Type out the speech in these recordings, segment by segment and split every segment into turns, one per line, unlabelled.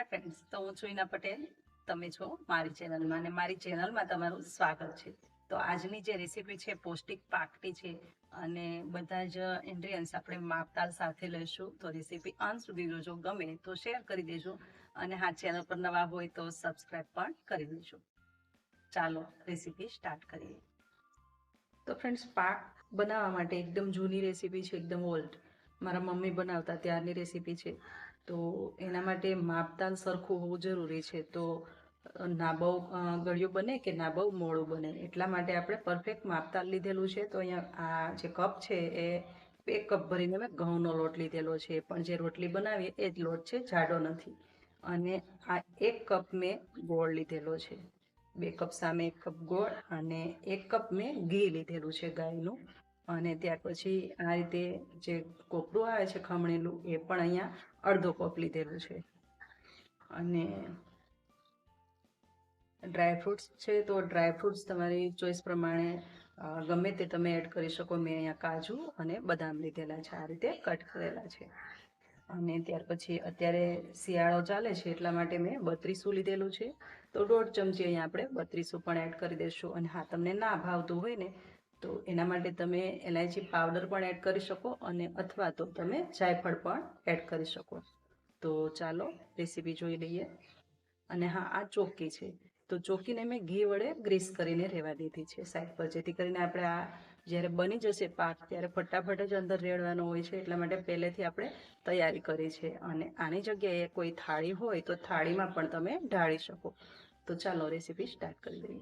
Hi friends તો હું છું ઇના પટેલ. તમે છો મારી ચેનલમાં અને મારી ચેનલમાં તમારું સ્વાગત છે. તો આજની જે રેસીપી છે, પૌષ્ટિક પાકટી છે અને બધા જ ઇન્ગ્રીડિયન્ટ્સ આપણે માપતાલ સાથે લઈશું. તો રેસીપી અંત સુધી જોજો, ગમે તો શેર કરી દેજો અને હા ચેનલ પર નવા હોય તો સબસ્ક્રાઈબ પણ કરી દેજો. ચાલો રેસીપી સ્ટાર્ટ કરીએ. તો ફ્રેન્ડ્સ પાક બનાવવા માટે એકદમ જૂની રેસીપી છે, એકદમ ઓલ્ડ મારા મમ્મી બનાવતા ત્યારની રેસીપી છે. તો એના માટે માપતાલ સરખું હોવું જરૂરી છે. તો ના બહુ ગળ્યું બને કે ના બહુ મોડું બને? એટલા માટે આપણે પરફેક્ટ માપતાલ લીધેલું છે. તો અહીંયા આ જે કપ છે એ બે કપ ભરીને મેં ઘઉંનો લોટ લીધેલો છે. પણ જે રોટલી બનાવીએ એ જ લોટ છે, જાડો નથી. અને આ એક કપ મેં ગોળ લીધેલો છે. બે કપ સામે, એક કપ ગોળ અને એક કપ મેં ઘી લીધેલું છે ગાયનું. અને ત્યાર પછી આ રીતે જે કોપરું આવે છે ખમણેલું, એ પણ અહીંયા અડધો કપ લીધેલું છે. અને ડ્રાયફ્રૂટ્સ છે, તો ડ્રાયફ્રૂટ્સ તમારી ચોઈસ પ્રમાણે ગમે તે તમે એડ કરી શકો. મેં અહીંયા કાજુ અને બદામ લીધેલા છે, આ રીતે કટ કરેલા છે. અને ત્યાર પછી અત્યારે શિયાળો ચાલે છે, એટલા માટે મેં બત્રીસું લીધેલું છે. તો દોઢ ચમચી અહીંયા આપણે બત્રીસું પણ એડ કરી દઈશું. અને હા, તમને ના ભાવતું હોય ને તો એના માટે તમે એલાયચી પાવડર પણ એડ કરી શકો અને અથવા તો તમે જાયફળ પણ એડ કરી શકો. તો ચાલો રેસીપી જોઈ લઈએ. અને હા, આ ચોકી છે. તો ચોકીને મેં ઘી વડે ગ્રીસ કરીને રહેવા દીધી છે. સાઈડ પર જેથી કરીને આપણે આ જ્યારે બની જશે પાક, ત્યારે ફટાફટ જ અંદર રેડવાનો હોય છે, એટલા માટે પહેલેથી આપણે તૈયારી કરી છે. અને આની જગ્યાએ કોઈ થાળી હોય તો થાળીમાં પણ તમે ઢાળી શકો. તો ચાલો રેસીપી સ્ટાર્ટ કરી દઈએ.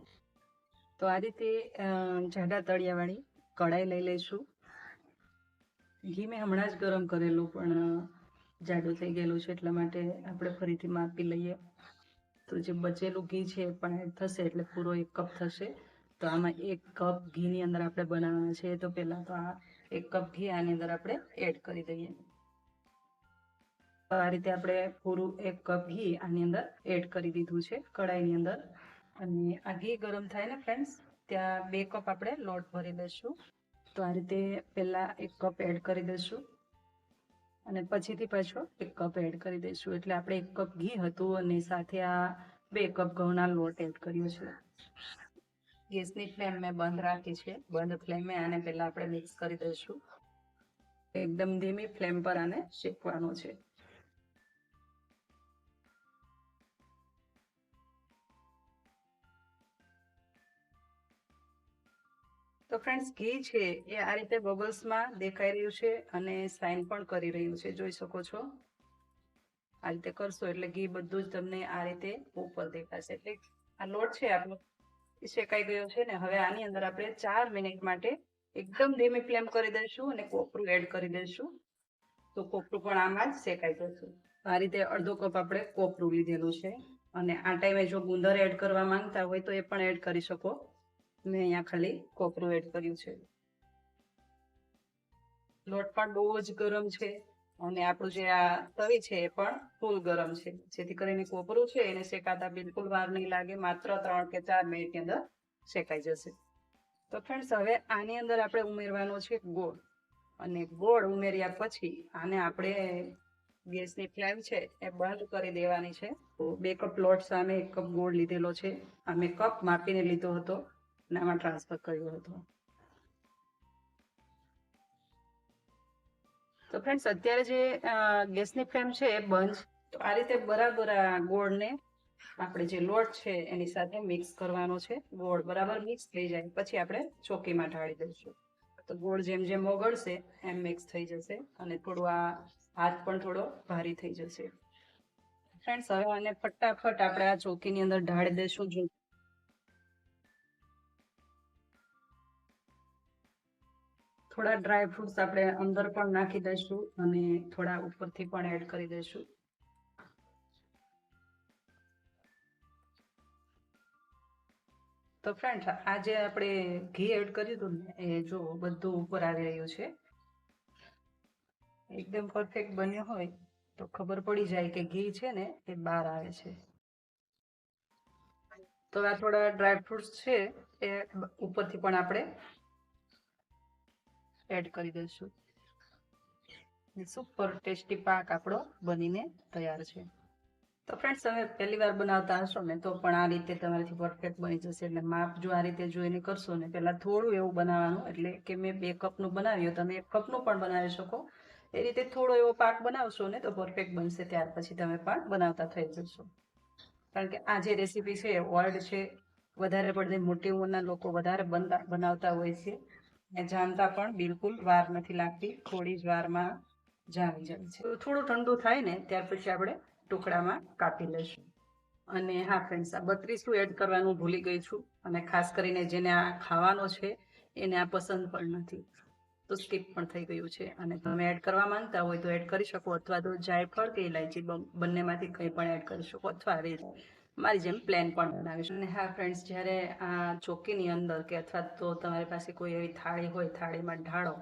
તો આ રીતે જાડા તળિયાવાળી કઢાઈ લઈ લઈશું. ઘી મેં હમણાં જ ગરમ કરેલું, પણ જાડું થઈ ગયેલું છે, એટલા માટે આપણે ફરીથી માપી લઈએ. તો જે બચેલું ઘી છે પણ એડ થશે, એટલે પૂરો એક કપ થશે. તો આમાં એક કપ ઘીની અંદર આપણે બનાવવાના છે, તો પહેલાં તો આ એક કપ ઘી આની અંદર આપણે એડ કરી દઈએ. આ રીતે આપણે પૂરું એક કપ ઘી આની અંદર એડ કરી દીધું છે, કઢાઈની અંદર. અને આ ઘી ગરમ થાય ને ફ્રેન્ડ્સ ત્યાં બે કપ આપણે લોટ ભરી દઈશું. તો આ રીતે પહેલાં એક કપ એડ કરી દઈશું. અને પછીથી પાછો એક કપ એડ કરી દઈશું. એટલે આપણે એક કપ ઘી હતું અને સાથે આ બે કપ ઘઉંના લોટ એડ કર્યો છે. ગેસની ફ્લેમ મેં બંધ રાખી છે. બંધ ફ્લેમે આને પહેલા આપણે મિક્સ કરી દઈશું. એકદમ ધીમી ફ્લેમ પર આને શેકવાનો છે. તો ફ્રેન્ડ્સ ઘી છે એ આ રીતે બબલ્સમાં દેખાઈ રહ્યું છે અને સાઇન પણ કરી રહ્યું છે. જોઈ શકો છો? આ રીતે કરશો એટલે ઘી બધું જ તમને આ રીતે ઉપર દેખાશે. એટલે આ લોટ છે આપણો, એ શેકાઈ ગયો છે ને હવે આની અંદર આપણે ચાર મિનિટ માટે એકદમ ધીમી ફ્લેમ કરી દઈશું અને કોપરું એડ કરી દઈશું. તો કોપરું પણ આમાં જ શેકાઈ જશે. આ રીતે અડધો કપ આપણે કોપરું લીધેલું છે. અને આ ટાઈમે જો ગુંદર એડ કરવા માંગતા હોય તો એ પણ એડ કરી શકો. મેં અહીંયા ખાલી કોપરું એડ કર્યું છે. લોટ પણ બહુ જ ગરમ છે અને આપણું જે આ તવી છે એ પણ ફૂલ ગરમ છે. જેથી કરીને કોપરું છે, એને શેકાતા બિલકુલ વાર નહીં લાગે, માત્ર ત્રણ કે ચાર મિનિટની અંદર શેકાઈ જશે. તો ફ્રેન્ડ્સ હવે આની અંદર આપણે ઉમેરવાનો છે ગોળ. અને ગોળ ઉમેર્યા પછી આને આપણે ગેસની ફ્લેમ છે એ બંધ કરી દેવાની છે. તો બે કપ લોટ સામે એક કપ ગોળ લીધેલો છે. આ મેં કપ માપીને લીધો હતો. અને આમાં ટ્રાન્સફર કર્યો હતો. તો ફ્રેન્ડ્સ અત્યારે જે ગેસની ફ્લેમ છે એ બંધ. તો આ રીતે બરાબર આ ગોળને આપણે જે લોટ છે એની સાથે મિક્સ કરવાનો છે. ગોળ બરાબર મિક્સ થઈ જાય. પછી આપણે ચોકીમાં ઢાળી દઈશું. તો ગોળ જેમ જેમ ઓગળશે એમ મિક્સ થઈ જશે અને થોડું આ હાથ પણ થોડો ભારી થઈ જશે. ફ્રેન્ડ્સ હવે આને ફટાફટ આપણે આ ચોકીની અંદર ઢાળી દઈશું. થોડા ડ્રાય ફ્રૂટ્સ આપણે અંદર પણ નાખી દઈશું અને થોડા ઉપરથી પણ એડ કરી દઈશું. તો ફ્રેન્ડ આજે આપણે ઘી એડ કર્યું હતું ને, એ જો બધું ઉપર આવી રહ્યું છે. એકદમ પરફેક્ટ બન્યો હોય તો ખબર પડી જાય કે ઘી છે ને, એ બહાર આવે છે. તો આ થોડા ડ્રાય ફ્રૂટ્સ છે, એ ઉપરથી પણ આપણે એડ કરી દઈશું. સુપર ટેસ્ટી પાક આપણો બનીને તૈયાર છે. તો ફ્રેન્ડ્સ તમે પહેલી વાર બનાવતા હશો ને, તો પણ આ રીતે તમારાથી પરફેક્ટ બની જશે. એટલે માપ જો આ રીતે જોઈને કરશો ને, પહેલાં થોડું એવું બનાવવાનું. એટલે કે મેં બે કપનું બનાવ્યું, તમે એક કપનું પણ બનાવી શકો. એ રીતે થોડો એવો પાક બનાવશો ને, તો પરફેક્ટ બનશે. ત્યાર પછી તમે પણ બનાવતા થઈ જશો. કારણ કે આ જે રેસીપી છે વર્લ્ડ છે. વધારે પડતી મોટી ઉંમરના લોકો વધારે બનતા, બનાવતા હોય છે. જાણતા પણ બિલકુલ વાર નથી લાગતી. થોડી જ વારમાં જામી જાય છે. થોડું ઠંડુ થાય ને, ત્યાર પછી આપણે ટુકડામાં કાપી લઈશું. અને હા ફ્રેન્ડ્સ આ બત્રીસું એડ કરવાનું ભૂલી ગઈ છું. અને ખાસ કરીને જેને આ ખાવાનો છે, એને આ પસંદ પણ નથી. તો સ્કીપ પણ થઈ ગયું છે. અને તમે એડ કરવા માંગતા હોય તો એડ કરી શકો, અથવા તો જાયફળ કે ઇલાયચી બંનેમાંથી કંઈ પણ એડ કરી શકો, અથવા મારી જેમ પ્લેન પણ બનાવીશ અને હા ફ્રેન્ડ્સ જ્યારે આ ચોકીની અંદર કે અથવા તો તમારી પાસે કોઈ એવી થાળી હોય, થાળીમાં ઢાળો,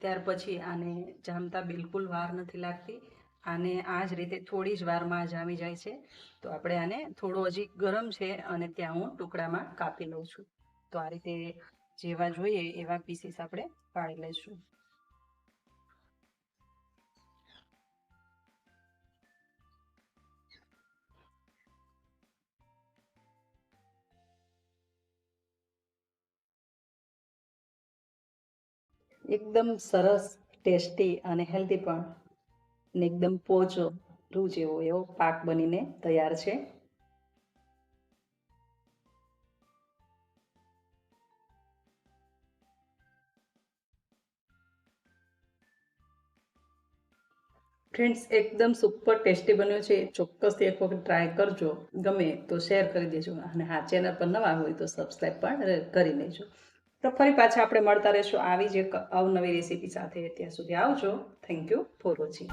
ત્યાર પછી આને જામતા બિલકુલ વાર નથી લાગતી. આને આ જ રીતે થોડી જ વારમાં જામી જાય છે. તો આપણે આને થોડો હજી ગરમ છે અને ત્યાં હું ટુકડામાં કાપી લઉં છું. તો આ રીતે જેવા જોઈએ એવા પીસીસ આપણે પાડી લઈશું. એકદમ સરસ, ટેસ્ટી અને હેલ્ધી પણ અને એકદમ પોચો રૂ જેવો એવો પાક બનીને તૈયાર છે. ફ્રેન્ડ્સ એકદમ સુપર ટેસ્ટી બન્યો છે. ચોક્કસથી એક વખત ટ્રાય કરજો. ગમે તો શેર કરી દેજો અને હા ચેનલ પર નવા હોય તો સબસ્ક્રાઈબ પણ કરી લેજો. તો ફરી પાછા આપણે મળતા રહેશું આવી જ એક અવનવી રેસીપી સાથે. ત્યાં સુધી આવજો. Thank you for watching.